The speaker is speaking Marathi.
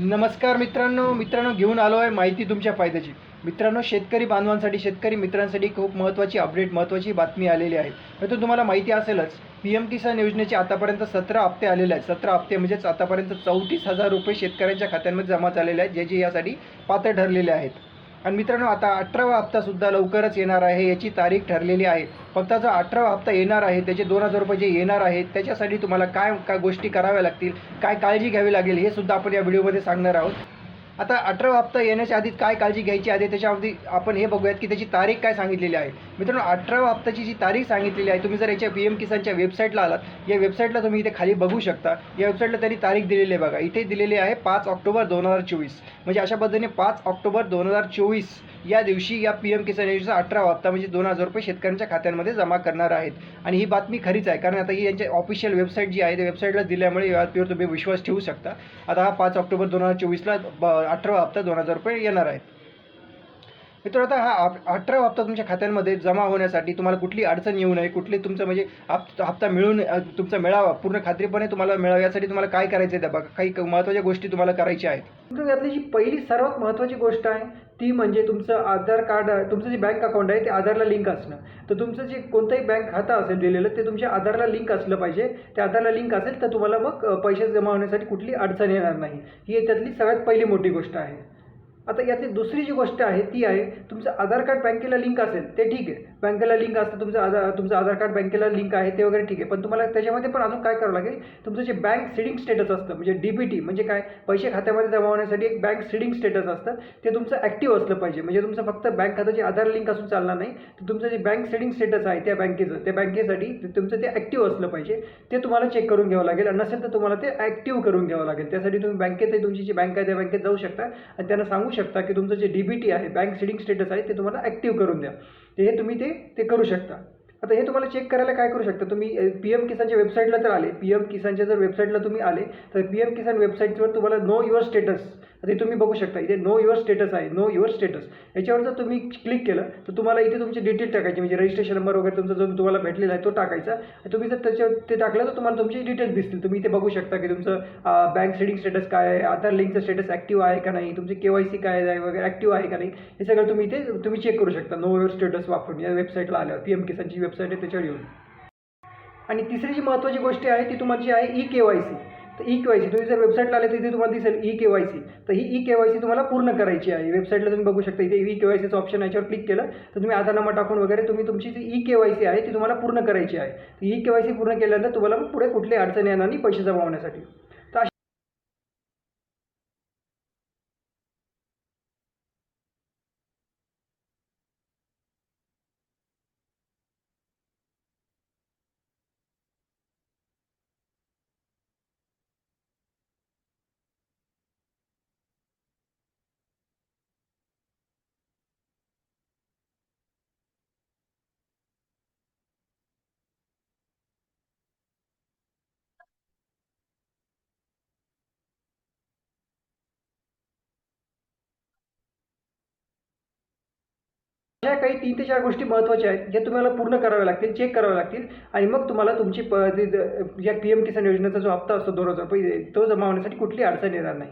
नमस्कार मित्रांनो मित्रांनो घेऊन आलो आहे माहिती तुमच्या फायद्याची. मित्रांनो शेतकरी बांधवांसाठी शेतकरी मित्रांसाठी खूप महत्त्वाची अपडेट महत्त्वाची बातमी आलेली आहे. परंतु तुम्हाला माहिती असेलच पी एम किसान योजनेचे आतापर्यंत सतरा हप्ते आलेले आहेत. सतरा हप्ते म्हणजेच आतापर्यंत चौतीस हजार रुपये शेतकऱ्यांच्या खात्यांमध्ये जमा झालेले आहेत जे जे यासाठी पात्र ठरलेले आहेत. आणि मित्रांनो आता अठरावा हप्तासुद्धा लवकरच येणार आहे याची तारीख ठरलेली आहे. फक्त जो अठरावा हप्ता येणार आहे त्याचे दोन हजार रुपये जे येणार आहेत त्याच्यासाठी तुम्हाला काय काय गोष्टी कराव्या लागतील काय काळजी घ्यावी लागेल हे सुद्धा आपण या व्हिडिओमध्ये सांगणार आहोत. आता अठरावा हप्ता येण्याच्या आधी काय काळजी घ्यायची आहे त्याच्यावरती आपण हे बघूयात की त्याची तारीख काय सांगितलेली आहे. मित्रांनो अठराव्या हप्त्याची जी तारीख सांगितलेली आहे तुम्ही जर याच्या पी एम किसानच्या वेबसाईटला आलात या वेबसाईटला तुम्ही इथे खाली बघू शकता. या वेबसाईटला त्यांनी तारीख दिलेली आहे बघा. इथे दिलेली आहे पाच ऑक्टोबर दोन हजार चोवीस. म्हणजे अशा पद्धतीने पाच ऑक्टोबर दोन हजार चोवीस या दिवशी या पी एम किसान योजनेचा अठरावा हप्ता म्हणजे दोन हजार रुपये शेतकऱ्यांच्या खात्यांमध्ये जमा करणार आहेत. आणि ही बातमी खरीच आहे कारण आता ही यांच्या ऑफिशियल वेबसाईट जी आहे त्या वेबसाईटला दिल्यामुळे या बातमीवर तुम्ही विश्वास ठेवू शकता. आता हा पाच ऑक्टोबर दोन हजार चोवीसला अठरावा हप्ता दोन हजार रुपये येणार आहेत मित्र आता हा अठरा हप्ता तुमच्या खात्यांमध्ये जमा होण्यासाठी तुम्हाला कुठली अडचण येऊ नये कुठली तुमचं म्हणजे हप्ता हप्ता मिळून तुमचा मिळावा पूर्ण खात्रीपणे तुम्हाला मिळावा यासाठी तुम्हाला काय करायचं आहे त्या बघा. काही महत्त्वाच्या गोष्टी तुम्हाला करायच्या आहेत. मित्रांनो, यातली जी पहिली सर्वात महत्त्वाची गोष्ट आहे ती म्हणजे तुमचं आधार कार्ड तुमचं जे बँक अकाउंट आहे ते आधारला लिंक असणं. तर तुमचं जे कोणतंही बँक खातं असेल दिलेलं ते तुमच्या आधारला लिंक असलं पाहिजे. त्या आधारला लिंक असेल तर तुम्हाला मग पैसे जमा होण्यासाठी कुठली अडचण येणार नाही. ही त्यातली सगळ्यात पहिली मोठी गोष्ट आहे. आता यातली दुसरी जी गोष्ट आहे ती आहे तुमचं आधार कार्ड बँकेला लिंक असेल ते ठीक आहे. बँकेला लिंक असतं तुमचं आधार तुमचं आधार कार्ड बँकेला लिंक आहे ते वगैरे ठीक आहे. पण तुम्हाला त्याच्यामध्ये पण अजून काय करावं लागेल? तुमचं जे बँक सिडिंग स्टेटस असतं म्हणजे डी बी टी म्हणजे काय? पैसे खात्यामध्ये जमा होण्यासाठी एक बँक सिडिंग स्टेटस असतं. ते तुमचं ॲक्टिव्ह असलं पाहिजे. म्हणजे तुमचं फक्त बँक खात्याचे आधार लिंक असून चालणार नाही. तर तुमचं जे बँक सिडिंग स्टेटस आहे त्या बँकेचं त्या बँकेसाठी तुमचं ते ॲक्टिव्ह असलं पाहिजे. ते तुम्हाला चेक करून घ्यावं लागेल. नसेल तर तुम्हाला ते ॲक्टिव्ह करून घ्यावं लागेल. त्यासाठी तुम्ही बँकेत तुमची जी बँक आहे त्या बँकेत जाऊ शकता. आणि त्यांना सांगू शकता की तुमचं जे डी बी टी आहे बँक सिडिंग स्टेटस आहे ते तुम्हाला ॲक्टिव्ह करून द्या. ते हे तुम्ही ते ते करू शकता. आता हे तुम्हाला चेक करायला काय करू शकता? तुम्ही पी एम किसानच्या वेबसाईटला जर आले पी एम किसानच्या जर वेबसाईटला तुम्ही आले तर पी एम किसान वेबसाईटवर तुम्हाला नो युअर स्टेटस ते तुम्ही बघू शकता. इथे नो युअर स्टेटस आहे. नो युअर स्टेटस याच्यावर जर तुम्ही क्लिक केलं तर तुम्हाला इथे तुमचे डिटेल टाकायचे म्हणजे रजिस्ट्रेशन नंबर वगैरे तुमचा जो तुम्हाला भेटलेला आहे तो टाकायचा. आणि तुम्ही जर त्याच्यावर ते टाकलं तर तुम्हाला तुमचे डिटेल्स दिसतील. तुम्ही इथे बघू शकता की तुमचं बँक सेडिंग स्टेटस काय आहे आधार लिंकचं स्टेटस ॲक्टिव्ह आहे का नाही तुमचे के वाय सी काय आहे वगैरे ॲक्टिव्ह आहे का नाही हे सगळं तुम्ही इथे तुम्ही चेक करू शकता. नो युअर स्टेटस वापरून या वेबसाईटला आल्यावर पी एम किसानची वेबसाईट आहे त्याच्यावर येऊन. आणि तिसरी जी महत्त्वाची गोष्ट आहे ती तुमची आहे ई के वाय सी तर ई के वाय सी तुम्ही जर वेबसाईटला आले तर इथे तुम्हाला दिसेल ई के वाय सी तर ही ई के वाय सी तुम्हाला पूर्ण करायची आहे. वेबसाईटला तुम्ही बघू शकता इथे ई के वाय सीचं ऑप्शन याच्यावर क्लिक केलं तर तुम्ही आधार नंबर टाकून वगैरे तुम्ही तुमची जी ई के वाय सी आहे ती तुम्हाला पूर्ण करायची आहे. ई के वाय सी पूर्ण केल्यानंतर तुम्हाला पुढे कुठली अडचण येणार नाही पैसे जमा होण्यासाठी. अशा काही तीन ते चार गोष्टी महत्त्वाच्या आहेत ज्या तुम्हाला पूर्ण कराव्या लागतील चेक कराव्या लागतील आणि मग तुम्हाला तुमची प या पी एम किसान योजनेचा जो हप्ता असतो दोन हजार रुपये तो जमा होण्यासाठी कुठली अडचण येणार नाही.